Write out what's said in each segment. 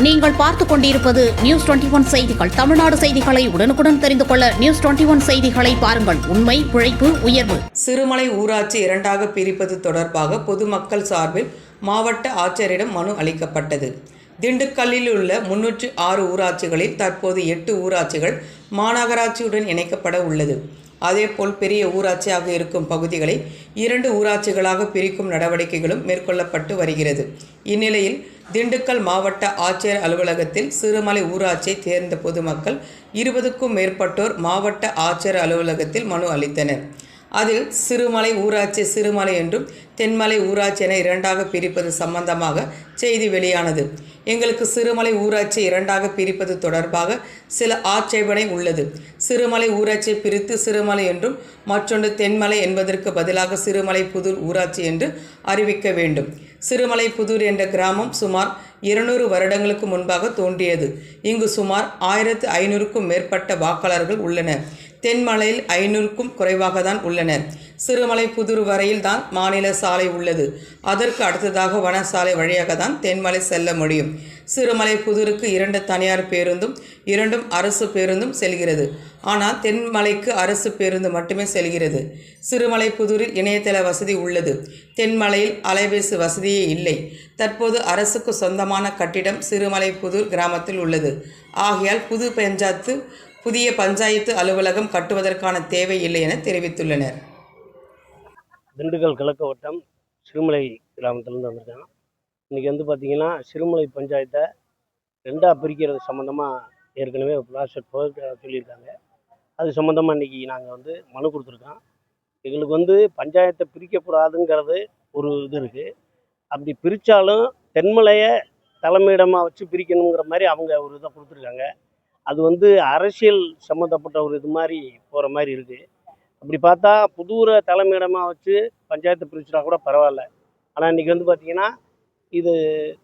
நீங்கள் பார்த்துக் கொண்டிருப்பது நியூஸ் டுவெண்டி ஒன் செய்திகள். தமிழ்நாடு செய்திகளை உடனுக்குடன் தெரிந்து கொள்ள நியூஸ் டுவெண்டி ஒன் செய்திகளை பாருங்கள். உண்மை உழைப்பு உயர்வு. சிறுமலை ஊராட்சி இரண்டாக பிரிப்பது தொடர்பாக பொதுமக்கள் சார்பில் மாவட்ட ஆட்சியரிடம் மனு அளிக்கப்பட்டது. திண்டுக்கல்லில் உள்ள முன்னூற்று ஆறு ஊராட்சிகளில் தற்போது எட்டு ஊராட்சிகள் மாநகராட்சியுடன் இணைக்கப்பட உள்ளது. அதேபோல் பெரிய ஊராட்சியாக இருக்கும் பகுதிகளை இரண்டு ஊராட்சிகளாக பிரிக்கும் நடவடிக்கைகளும் மேற்கொள்ளப்பட்டு வருகிறது. இந்நிலையில் திண்டுக்கல் மாவட்ட ஆட்சியர் அலுவலகத்தில் சிறுமலை ஊராட்சியை சேர்ந்த பொதுமக்கள் இருபதுக்கும் மேற்பட்டோர் மாவட்ட ஆட்சியர் அலுவலகத்தில் மனு அளித்தனர். அதில் சிறுமலை ஊராட்சி சிறுமலை என்றும் தென்மலை ஊராட்சி என இரண்டாக பிரிப்பது சம்பந்தமாக செய்தி வெளியானது. எங்களுக்கு சிறுமலை ஊராட்சி இரண்டாக பிரிப்பது தொடர்பாக சில ஆட்சேபனை உள்ளது. சிறுமலை ஊராட்சியை பிரித்து சிறுமலை என்றும் மற்றொன்று தென்மலை என்பதற்கு பதிலாக சிறுமலை புதூர் ஊராட்சி என்று அறிவிக்க வேண்டும். சிறுமலை புதூர் என்ற கிராமம் சுமார் இருநூறு வருடங்களுக்கு முன்பாக தோன்றியது. இங்கு சுமார் ஆயிரத்து ஐநூறுக்கும் மேற்பட்ட வாக்காளர்கள் உள்ளனர். தென்மலையில் ஐநூறுக்கும் குறைவாக தான் உள்ளன. சிறுமலை புதூர் வரையில் தான் மாநில சாலை உள்ளது. அதற்கு அடுத்ததாக வனசாலை வழியாக தான் தென்மலை செல்ல முடியும். சிறுமலை புதூருக்கு இரண்டு தனியார் பேருந்தும் இரண்டும் அரசு பேருந்தும் செல்கிறது. ஆனால் தென்மலைக்கு அரசு பேருந்து மட்டுமே செல்கிறது. சிறுமலை புதூரில் இணையதள வசதி உள்ளது. தென்மலையில் அலைபேசி வசதியே இல்லை. தற்போது அரசுக்கு சொந்தமான கட்டிடம் சிறுமலை புதூர் கிராமத்தில் உள்ளது. ஆகையால் புது பஞ்சாத்து புதிய பஞ்சாயத்து அலுவலகம் கட்டுவதற்கான தேவை இல்லை என தெரிவித்துள்ளனர். திண்டுக்கல் கிழக்கு வட்டம் சிறுமலை கிராமத்துலேருந்து வந்திருக்கோம் இன்றைக்கி வந்து பார்த்திங்கன்னா சிறுமலை பஞ்சாயத்தை ரெண்டாக பிரிக்கிறது சம்மந்தமாக ஏற்கனவே ப்ராசட் போக சொல்லியிருக்காங்க. அது சம்மந்தமாக இன்றைக்கி நாங்கள் வந்து மனு கொடுத்துருக்கோம். எங்களுக்கு வந்து பஞ்சாயத்தை பிரிக்கக்கூடாதுங்கிறது ஒரு இது இருக்குது அப்படி பிரித்தாலும் தென்மலையை தலைமையிடமாக வச்சு பிரிக்கணுங்கிற மாதிரி அவங்க ஒரு இதை கொடுத்துருக்காங்க. அது வந்து அரசியல் சம்மந்தப்பட்ட ஒரு இது மாதிரி போகிற மாதிரி இருக்குது அப்படி பார்த்தா புதூரை தலைமையிடமாக வச்சு பஞ்சாயத்து பிரிச்சுட்டா கூட பரவாயில்ல. ஆனால் இன்றைக்கி வந்து பார்த்திங்கன்னா இது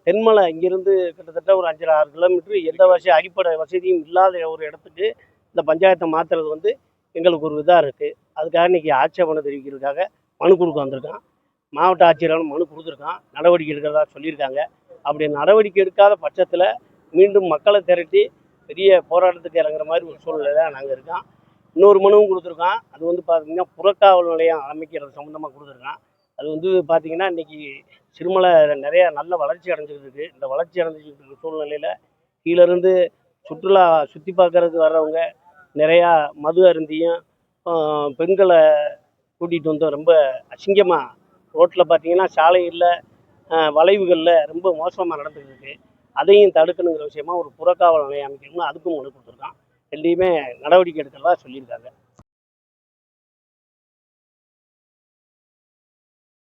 தென்மலை இங்கேருந்து கிட்டத்தட்ட ஒரு அஞ்சரை ஆறு கிலோமீட்டர் எந்த வசதி அடிப்படை வசதியும் இல்லாத ஒரு இடத்துக்கு இந்த பஞ்சாயத்தை மாற்றுறது வந்து எங்களுக்கு ஒரு இதாக இருக்குது அதுக்காக இன்றைக்கி ஆட்சேபனை தெரிவிக்கிறதுக்காக மனு கொடுக்க வந்திருக்கான். மாவட்ட ஆட்சியரான மனு கொடுத்துருக்கான். நடவடிக்கை எடுக்கிறதா சொல்லியிருக்காங்க. அப்படி நடவடிக்கை எடுக்காத பட்சத்தில் மீண்டும் மக்களை திரட்டி பெரிய போராட்டத்துக்கு இறங்குற மாதிரி ஒரு சூழ்நிலை நாங்கள் இருக்கோம். இன்னொரு மனுவும் கொடுத்துருக்கோம் அது வந்து பார்த்தீங்கன்னா புறக்காவல் நிலையம் அமைக்கிறது சம்மந்தமாக கொடுத்துருக்கான். அது வந்து பார்த்தீங்கன்னா இன்றைக்கி சிறுமலை நிறைய நல்ல வளர்ச்சி அடைஞ்சிட்டு இந்த வளர்ச்சி அடைஞ்சிட்டு இருக்கிற சூழ்நிலையில் கீழேருந்து சுற்றுலா சுற்றி பார்க்கறதுக்கு வர்றவங்க நிறையா மது அருந்தியும் பெண்களை கூட்டிகிட்டு வந்து ரொம்ப அசிங்கமாக ரோட்டில் பார்த்தீங்கன்னா சாலையில் வளைவுகளில் ரொம்ப மோசமாக நடந்துக்கிட்டு இருக்குது அதையும் தடுக்கணுங்கிற விஷயமா ஒரு புறக்காவல் நிலையம் அமைக்கணும்னு அதுக்கும் மனு கொடுத்துருக்கான். ரெண்டையுமே நடவடிக்கை எடுக்கிறதா சொல்லியிருக்காங்க.